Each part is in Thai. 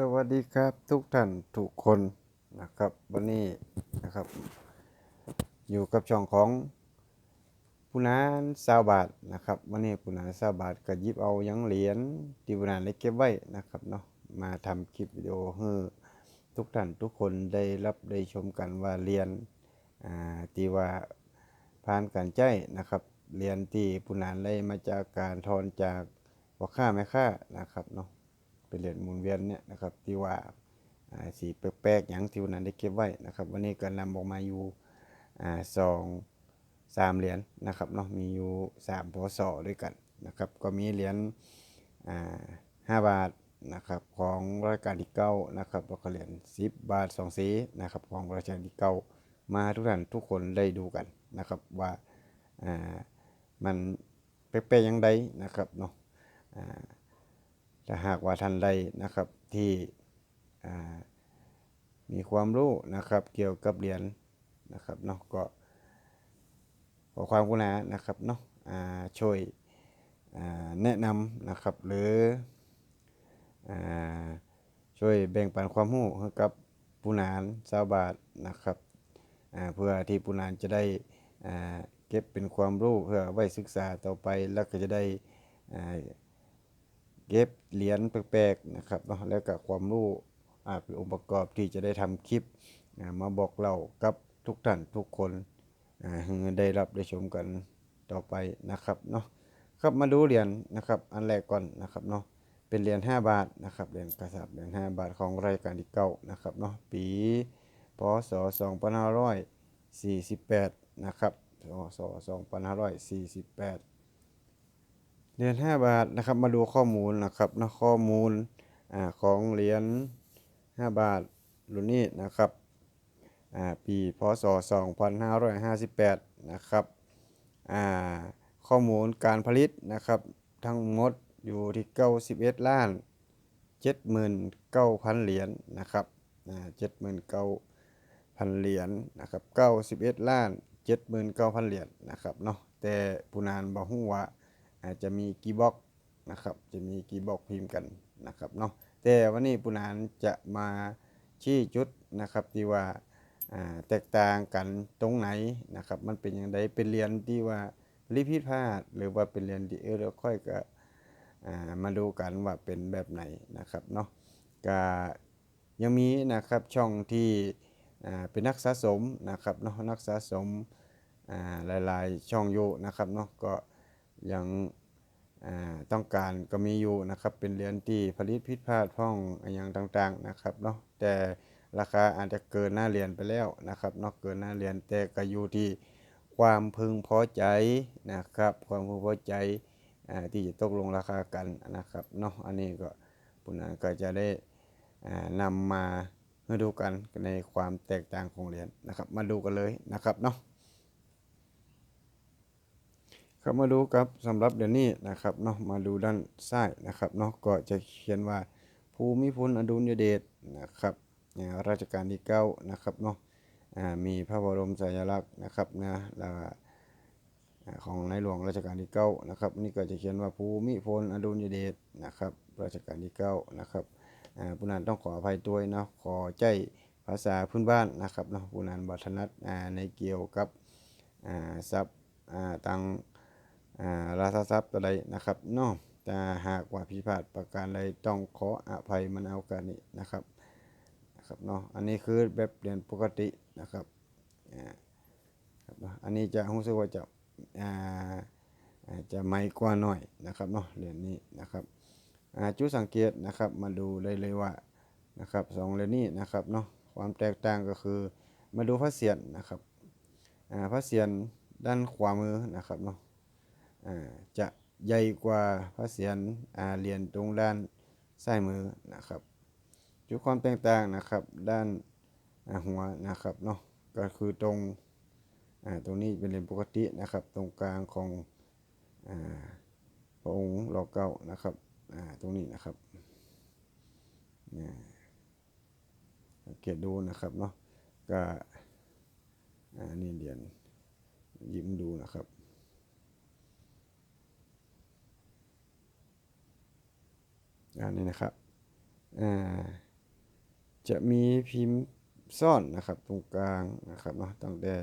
สวัสดีครับทุกท่านทุกคนนะครับ วันนี้นะครับ อยู่กับช่องของผู้นานซาวบาทนะครับ วันนี้ผู้นานซาวบาทก็ยิบเอายังเหรียญที่ผู้นานได้เก็บไว้นะครับเนาะมาทำคลิปวิดีโอให้ทุกท่านทุกคนได้รับได้ชมกันว่าเหรียญอ่าที่ว่าผ่านการใจายนะครับเหรียญที่ผู้นานได้มาจากการทอนจากพ่อค้าแม่ค้านะครับเนาะ เป็นเหรียญหมุนเวียนเนี่ยนะครับที่ว่าสีแปลกๆอย่างที่วันนั้นได้เก็บไว้นะครับ วันนี้ก็นำออกมาอยู่สองสามเหรียญนะครับเนาะมีอยู่สามพศด้วยกันนะครับ ก็มีเหรียญห้าบาทนะครับของรัชกาลที่เก้านะครับแล้วก็เหรียญสิบบาทสองสีนะครับของรัชกาลที่เก้ามาทุกท่านทุกคนได้ดูกันนะครับว่าอ่ามันแปลกๆอย่างใดนะครับเนาะ อ่าถ้าหากว่าท่านใดนะครับที่มีความรู้นะครับ เกี่ยวกับเหรียญนะครับเนาะก็ขอความกรุณานะครับเนาะช่วยแนะนำนะครับหรือช่วยแบ่งปันความรู้ให้กับผู้นานชาวบาทนะครับเพื่อที่ผู้นานจะได้เก็บเป็นความรู้เพื่อไว้ศึกษาต่อไปแล้วก็จะได้ เก็บเหรียญแปลกๆนะครับเนาะแล้วก็ความรู้อ่าเป็นองค์ประกอบที่จะได้ทำคลิปมาบอกเล่ากับทุกท่านทุกคนได้รับได้ชมกันต่อไปนะครับเนาะครับมาดูเหรียญนะครับ อันแรกก่อนนะครับเนาะเป็นเหรียญ5บาทนะครับเหรียญกระสาบเหรียญ5บาทของรายการที่เก้านะครับเนาะปีพศ2548นะครับพศ2548 เหรียญ5บาทนะครับมาดูข้อมูลนะครับนะข้อมูลอของเหรียญ5บาทรุ่นนี้นะครับอ่าปีพศ 2558 นะครับข้อมูลการผลิตนะครับทั้งหมดอยู่ที่ 91 ล้าน 79,000 เหรียญนะครับอ่า79,000 เหรียญนะครับ91 ล้าน 79,000 เหรียญนะครับเนาะแต่ผู้นานบ่ฮู้ว่า อาจจะมีกีบ็อกนะครับ จะมีกีบ็อกพิมพ์กันนะครับเนาะแต่วันนี้ปุนานจะมาชี้จุดนะครับที่ว่าแตกต่างกันตรงไหนนะครับ มันเป็นอย่างไรเป็นเรียนที่ว่าลิพิดพลาดหรือว่าเป็นเรียนที่เออเราค่อยก็มาดูกันว่าเป็นแบบไหนนะครับเนาะก็ยังมีนะครับช่องที่เป็นนักสะสมนะครับเนาะนักสะสมอ่าหลายๆช่องอยู่นะครับเนาะก็ ยังอ่าต้องการก็มีอยู่นะครับ เป็นเหรียญที่ผลิตผิดพลาดพ้องอย่างต่างๆนะครับเนาะแต่ราคาอาจจะเกินหน้าเหรียญไปแล้วนะครับเนาะเกินหน้าเหรียญแต่ก็อยู่ที่ความพึงพอใจนะครับ ความพึงพอใจอที่จะตกลงราคากันนะครับเนาะอันนี้ก็ปุณาก็จะได้อ่านำมาให้ดูกันในความแตกต่างของเหรียญนะครับ มาดูกันเลยนะครับเนาะ ครับมาดูครับสำหรับเดี๋ยวนี้นะครับเนาะมาดูด้านซ้ายนะครับเนาะก็จะเขียนว่าภูมิพลอดุลยเดชนะครับอ่ารัชกาลที่เก้านะครับเนาะมีพระบรมฉายาลักษณ์นะครับนะของในหลวงรัชกาลที่เก้านะครับนี่ก็จะเขียนว่าภูมิพลอดุลยเดชนะครับรัชกาลที่เก้านะครับผู้นั้นต้องขออภัยด้วยเนาะขอใจภาษาพื้นบ้านนะครับเนาะผู้นั้นบัถนัดในเกี่ยวกับอ่าศัพท์ต่าง อ่าราชทรัพย์ตัวใดนะครับเนาะแต่หากว่าพิพาทประการใดต้องขออภัยมันเอากันนี้นะครับนะครับเนาะอันนี้คือแบบเรียนปกตินะครับอ่าครับเนาะอันนี้จะรู้สึกว่าจะอ่าจะไม่กว่าหน่อยนะครับเนาะเหรียญนี้นะครับจุดสังเกตนะครับมาดูได้เลยว่านะครับสองเหรียญนี้นะครับเนาะความแตกต่างก็คือมาดูพระเศียรนะครับพระเศียรด้านขวามือนะครับเนาะอ่า จะใหญ่กว่าพระเศียรอาเรียญตรงด้านซ้ายมือนะครับ จุดความแตกต่างนะครับ ด้านาหัวนะครับเนาะก็คือตรงตรงนี้เป็นเหรียญปกตินะครับ ตรงกลางของอ่าพระองค์รอเก้านะครับตรงนี้นะครับเนี่สังเกตดูนะครับเนาะก็นี่เหรียญยิ้มดูนะครับ อันนี้นะครับอ่าจะมีพิมพ์ซ่อนนะครับตรงกลางนะครับเนาะตั้งแต่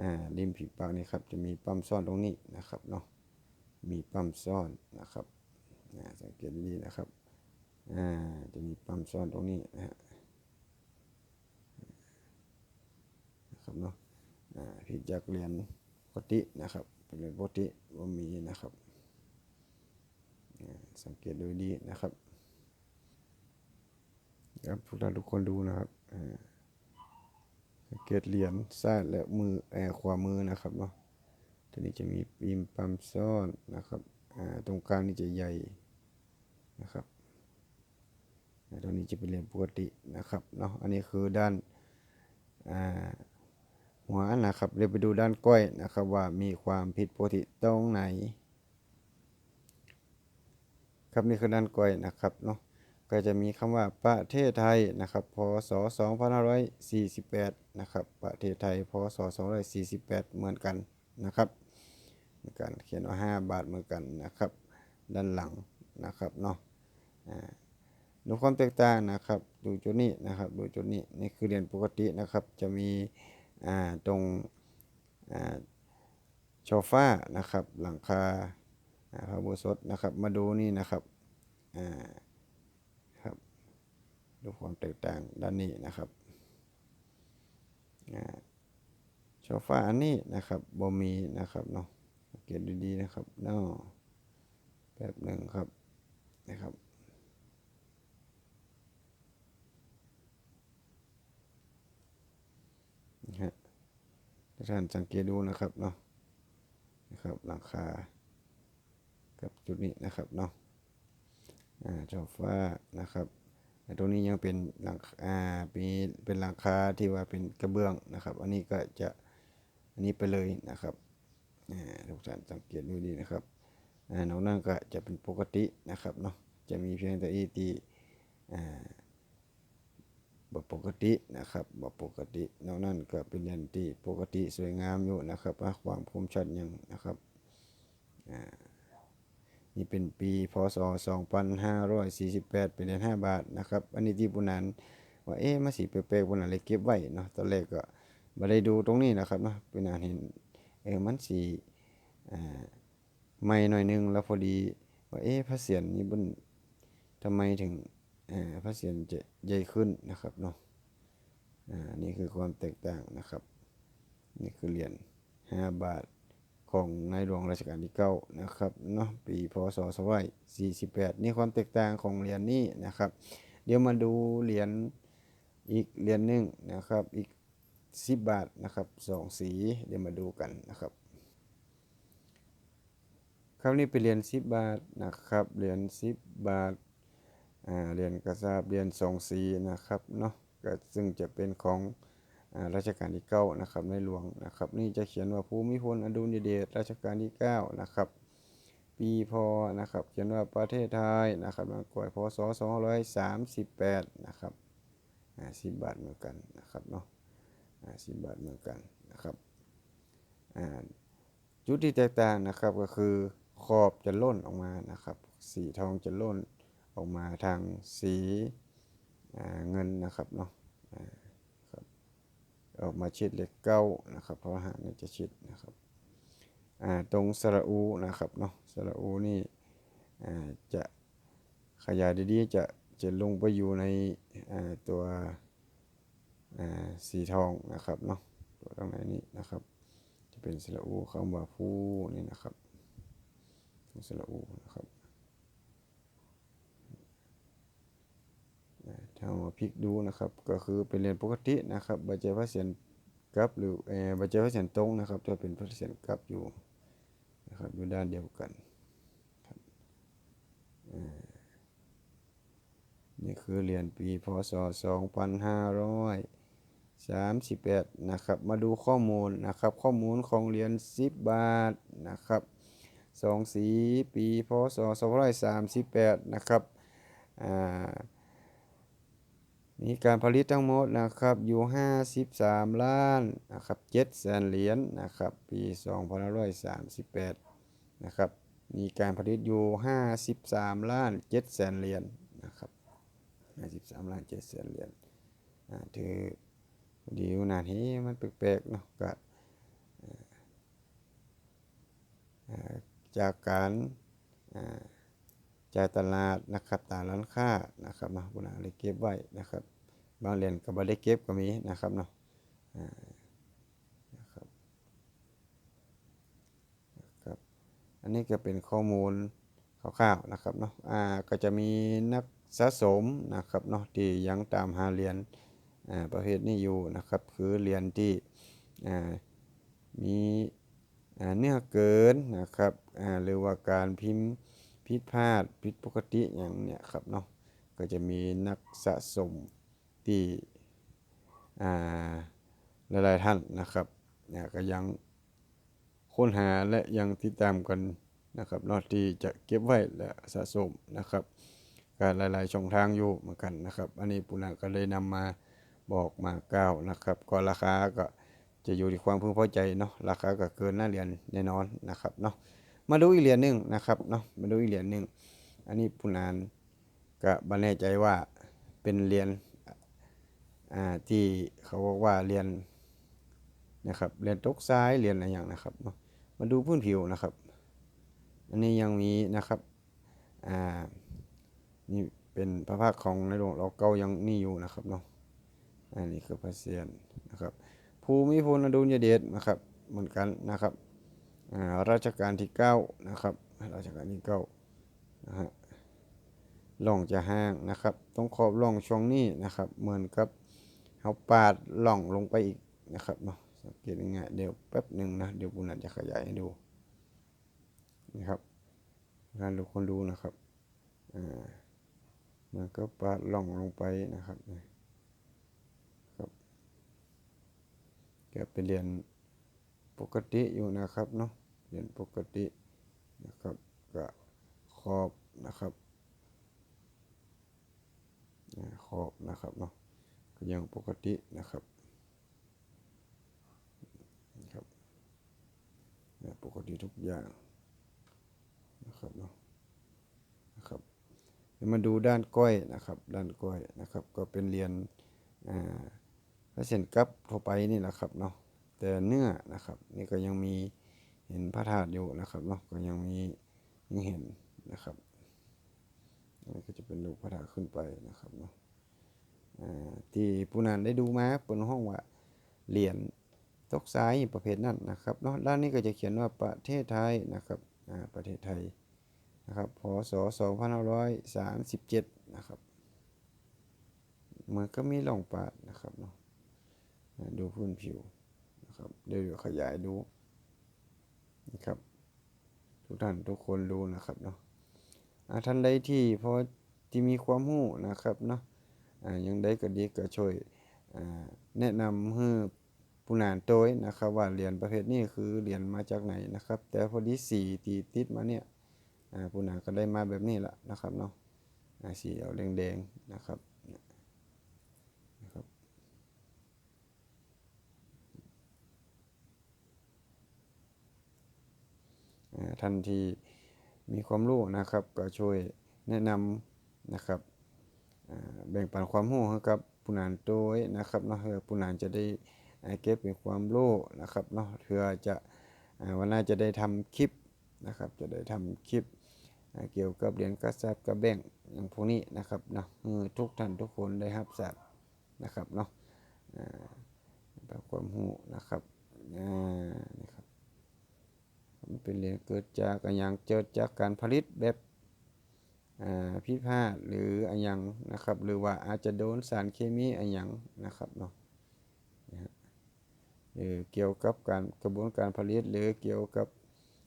อ่าริมฝีปากนี่ครับจะมีปั๊มซ่อนตรงนี้นะครับเนาะมีปั๊มซ่อนนะครับสังเกตดีๆนะครับอ่าจะมีปั๊มซ่อนตรงนี้นะฮะนะครับเนาะอ่าผิดจากเรียนปกตินะครับเป็นเรียนปกติว่ามีนะครับสังเกตดูดีนะครับ ครับทุกท่านทุกคนดูนะครับเกตเหรียญซ้ายและมือแอขวามือนะครับเนาะตัวนี้จะมีปีมปั๊มซ่อนนะครับอ่าตรงกลางนี่จะใหญ่นะครับตัวนี้จะเป็นเหรียญปกตินะครับเนาะอันนี้คือด้านหัวนะครับเดี๋ยวไปดูด้านก้อยนะครับว่ามีความผิดปกติตรงไหน ครับนี่คือด้านก้อยนะครับเนาะ ก็จะมีคำว่าประเทศไทยนะครับพศ2548นะครับประเทศไทยพศ248 เหมือนกันนะครับเหมือนกันเขียนว่า 5 บาทเหมือนกันนะครับ ด้านหลังนะครับเนาะดูความแตกต่างนะครับ ดูจุดนี้นะครับ ดูจุดนี้นี่คือเหรียญปกตินะครับ จะมีตรงโชฟ้านะครับ หลังคาพระอุโบสถนะครับ มาดูนี่นะครับอ่าครับ ดูความแตกต่างด้านนี้นะครับโชฟ้าอันนี้นะครับบ่มีนะครับเนาะเกตดูดีนะครับเนาะแบบหนึ่งครับนะครับนะฮะท่านสังเกตดูนะครับเนาะนะครับหลังคากับจุดนี้นะครับเนาะอ่าจอฟ้านะครับ ต่ตรงนี้ยังเป็นหลังอ่ามีเป็นหลังคาที่ว่าเป็นกระเบื้องนะครับ อันนี้ก็จะอันนี้ไปเลยนะครับอ่ทุกท่านสังเกตดูดีนะครับอ่านอกนั้นก็จะเป็นปกตินะครับเนาะจะมีเพียงแต่อีตีอ่าบ่ปกตินะครับบ่ปกตินอกนั้นก็เป็นเรียนที่ปกติสวยงามอยู่นะครับความคมชัดยังนะครับอ่า นี่เป็นปีพศ 2548 เป็นเหรียญ5บาทนะครับ อันนี้ที่ปุนันว่าเอ๊ะมาสิแปลกๆปุนันเลยเก็บไว้เนาะตอนแรกก็บ่ได้ดูตรงนี้นะครับเนาะปุนันเห็นเออมันสิอ่าใหม่หน่อยหนึงแล้วพอดีว่าเอ๊ะพระเศียรนี่บุญทำไมถึงอ่าพระเศียรจะใหญ่ขึ้นนะครับเนาะอ่านี่คือความแตกต่างนะครับ นี่คือเหรียญ5บาท ของในหลวงรัชกาลที่9นะครับเนาะปีพศ2548 นี่ความแตกต่างของเหรียญนี้นะครับ เดี๋ยวมาดูเหรียญอีกเหรียญหนึ่งนะครับอีก 10 บาทนะครับสองสีเดี๋ยวมาดูกันนะครับครับนี่เป็นเหรียญ10 บาทนะครับเหรียญ10 บาทอ่าเหรียญกระสาบเหรียญสองสีนะครับเนาะก็ซึ่งจะเป็นของ รัชกาลที่เก้านะครับในหลวงนะครับ นี่จะเขียนว่าภูมิพลอดุลยเดชรัชกาลที่เก้านะครับ ปีพอนะครับ เขียนว่าประเทศไทยนะครับบางกวยพศ238นะครับสิบบาทเหมือนกันนะครับเนาะสิบบาทเหมือนกันนะครับจุดที่แตกต่างนะครับก็คือขอบจะล่นออกมานะครับ สีทองจะล่นออกมาทางสีเงินนะครับเนาะ ออกมาชิดเลขเก้านะครับ เพราะหางนี่จะชิดนะครับอ่าตรงสระอูนะครับเนาะสระอูนี่อ่าจะขยายดีๆจะจะลงไปอยู่ในอ่าตัวอ่าสีทองนะครับเนาะตัวตรงไหนนี้นะครับ จะเป็นสระอูคำว่าผู้นี่นะครับสระอูนะครับ ถ้ามาพลิกดูนะครับ ก็คือเป็นเหรียญปกตินะครับใบเจพระเศียรกลับหรือเออใบเจพระเศียรตรงนะครับจะเป็นพระเศียรกลับอยู่นะครับอยู่ด้านเดียวกันครับนี่คือเหรียญปีพศ 2538 นะครับ มาดูข้อมูลนะครับ ข้อมูลของเหรียญ10 บาทนะครับสองสีปีพศ2538 นะครับ อ่า มีการผลิตทั้งหมดนะครับอยู่ 53 ล้านนะครับ7แสนเหรียญนะครับปี2538นะครับมีการผลิตอยู่ 53 ล้าน7แสนเหรียญนะครับ53 ล้าน7แสนเหรียญถือดีอยู่นานนี้มันแปลกๆเนาะก็จากการ จ่ายตลาดนะครับตามร้านค้านะครับเนาะปุนาเลยเก็บไว้นะครับบางเหรียญก็บ่ได้เก็บก็มีนะครับเนาะอ่านะครับนะครับอันนี้ก็เป็นข้อมูลคร่าวๆนะครับเนาะอ่าก็จะมีนักสะสมนะครับเนาะที่ยังตามหาเหรียญอ่าประเภทนี้อยู่นะครับ คือเหรียญที่อ่ามีอ่าเนื้อเกินนะครับอ่าหรือว่าการพิมพ์ ผิดพลาดผิดปกติอย่างเนี่ยครับเนาะก็จะมีนักสะสมที่อ่าหลายๆท่านนะครับเนี่ยก็ยังค้นหาและยังติดตามกันนะครับนาะที่จะเก็บไว้และสะสมนะครับก็หลายๆช่องทางอยู่เหมือนกันนะครับ อันนี้ปุณะก็เลยนำมาบอกมากล่าวนะครับก็ราคาก็จะอยู่ที่ความพึงพอใจเนาะราคาก็เกินหน้าเหรียญแน่นอนนะครับเนาะ มาดูอีกเหรียญหนึ่งนะครับเนาะมาดูอีกเหรียญหนึ่งอันนี้ปุณานก็บ่แน่ใจว่าเป็นเหรียญอ่าที่เขาบอกว่าเหรียญนะครับเหรียญตกซ้ายเหรียญอะไรอย่างนะครับเนาะมาดูพื้นผิวนะครับ อันนี้ยังมีนะครับอ่านี่เป็นพระพักตร์ของในหลวงเราเก่ายังนี่อยู่นะครับเนาะอันนี้คือพระเศียรนะครับภูมิพลอดุลยเดชนะครับเหมือนกันนะครับ รัชกาลที่เก้านะครับรัชกาลที่เก้านะฮะล่องจะห่างนะครับต้องขอบล่องช่วงนี้นะครับ เหมือนกับเขาปาดล่องลงไปอีกนะครับเนาะสังเกตง่ายเดี๋ยวแป๊บหนึ่งนะเดี๋ยวบุญอาจจะขยายให้ดูนะครับการดูคนดูนะครับอ่ามันก็ปาดล่องลงไปนะครับครับก็เป็นเรียญปกติอยู่นะครับเนาะ เหรียญปกตินะครับก็ขอบนะครับขอบนะครับเนาะก็ยังปกตินะครับนะครับปกติทุกอย่างนะครับเนาะนะครับเดี๋ยวมาดูด้านก้อยนะครับ ด้านก้อยนะครับ ก็เป็นเหรียญอ่าเศียรกับทั่วไปนี่แหละครับเนาะแต่เนื้อนะครับ นี่ก็ยังมี เห็นพระธาตุอยู่นะครับเนาะก็ยังมียังเห็นนะครับอันนี้ก็จะเป็นรูปพระธาตุขึ้นไปนะครับเนาะที่ผู้นั้นได้ดูมาเป็นห้องว่าเหรียญตกซ้ายประเภทนั้นนะครับเนาะด้านนี้ก็จะเขียนว่าประเทศไทยนะครับประเทศไทยนะครับพศ2537นะครับมันก็มีร่องปาดนะครับเนาะดูพื้นผิวนะครับเดี๋ยวขยายดู นะครับ ทุกท่านทุกคนดูนะครับเนาะท่านใดที่พอที่มีความรู้นะครับเนาะยังได้ก็ดีก็ช่วยแนะนำให้ผู้นานโดยนะครับ ว่าเหรียญประเภทนี้คือเหรียญมาจากไหนนะครับ แต่พอดีสีตีติดมาเนี่ยผู้นาก็ได้มาแบบนี้ละนะครับเนาะสีเอาแดงๆนะครับ ท่านที่มีความรู้นะครับ ก็ช่วยแนะนำนะครับแบ่งปันความรู้ให้กับผู้นานโดยนะครับเนาะเพื่อผู้นานจะได้เก็บเป็นความรู้นะครับเนาะเพื่อจะวันหน้าจะได้ทำคลิปนะครับ จะได้ทำคลิปเกี่ยวกับเหรียญกระซับกระแบ่งอย่างพวกนี้นะครับเนาะทุกท่านทุกคนได้รับทราบนะครับเนาะแบบความรู้นะครับอ่านะครับ มันเป็นเหรียญเกิดจากอะไรย่างเกิดจากการผลิตแบบอ่าผิพาดหรืออะไรอย่างนะครับหรือว่าอาจจะโดนสารเคมีอะไรอย่างนะครับเนาะหรือเกี่ยวกับการกระบวนการผลิตหรือเกี่ยวกับ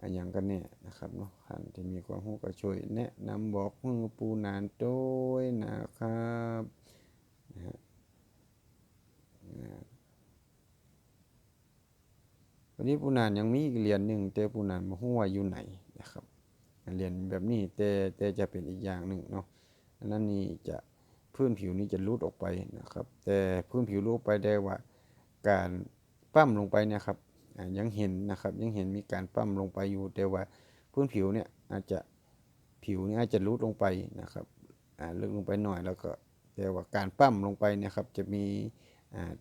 อันยังกันเนี่ยนะครับเนาะท่านที่มีความรู้ก็ช่วยแนะนำบอกมือปูนานโต้ยนะครับนะฮะนะ วันนี้ปูนานยังมีอีกเหรียญหนึ่งแต่ปูนานมาหัวอยู่ไหนนะครับเหรียญแบบนี้แต่แต่จะเป็นอีกอย่างหนึ่งเนาะอันนั้นนี่จะพื้นผิวนี้จะรูดออกไปนะครับ แต่พื้นผิวรูดไปได้ว่า การปั้มลงไปเนะครับยังเห็นนะครับยังเห็นมีการปั้มลงไปอยู่แต่ว่าพื้นผิวเนี่ยอาจจะผิวนี่อาจจะลุดลงไปนะครับลึกลงไปหน่อยแล้วก็แต่ว่าการปั้มลงไปเนะครับจะมี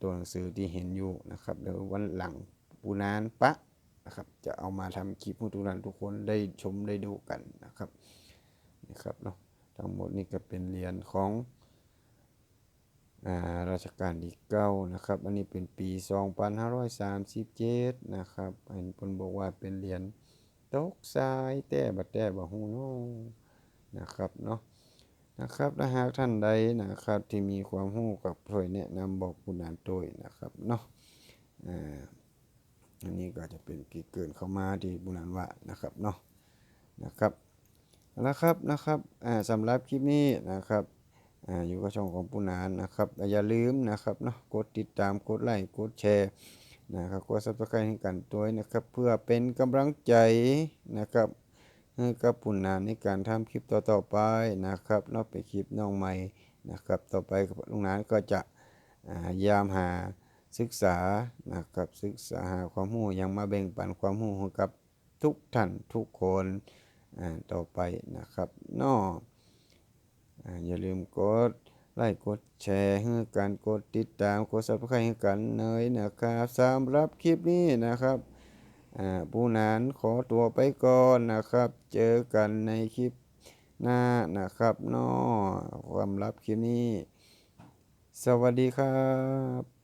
ตัวหนังสือที่เห็นอยู่นะครับเดี๋ยววันหลัง ปูนานปะนะครับ จะเอามาทำคลิปให้ทุกท่านทุกคนได้ชมได้ดูกันนะครับนะครับเนาะทั้งหมดนี่ก็เป็นเหรียญของอาราชการที่เก้านะครับ อันนี้เป็นปี 2537 นะครับ อันเพิ่นบอกว่าเป็นเหรียญตกทรายแต่บัดแต่บ่ฮู้เนาะนะครับเนาะนะครับถ้าหากท่านใดนะครับที่มีความรู้กับช่วยแนะนำบอกผู้นานโดยนะครับเนาะอ่า อันนี้ก็จะเป็นกีเกินเข้ามาที่ผู้นานว่านะครับเนาะนะครับแล้วครับนะครับสำหรับคลิปนี้นะครับออยู่กับช่องของผู้นานนะครับอย่าลืมนะครับเนาะกดติดตามกดไลค์กดแชร์นะครับกด Subscribe ให้กันตัวนะครับ เพื่อเป็นกำลังใจนะครับให้กับปุนานในการทำคลิปต่อๆไปนะครับนอกไปคลิปน้องใหม่นะครับ ต่อไปลุงนานก็จะอ่ายามหา ศึกษานะครับศึกษาหาความรู้ยังมาแบ่งปันความรู้ให้กับทุกท่านทุกคนต่อไปนะครับนออ่าอย่าลืมกดไลค์กดแชร์ให้กันกดติดตามกด Subscribe ให้กันเนยนะครับสำหรับคลิปนี้นะครับผู้นั้นขอตัวไปก่อนนะครับ เจอกันในคลิปหน้านะครับนอความลับคลิปนี้ สวัสดีครับ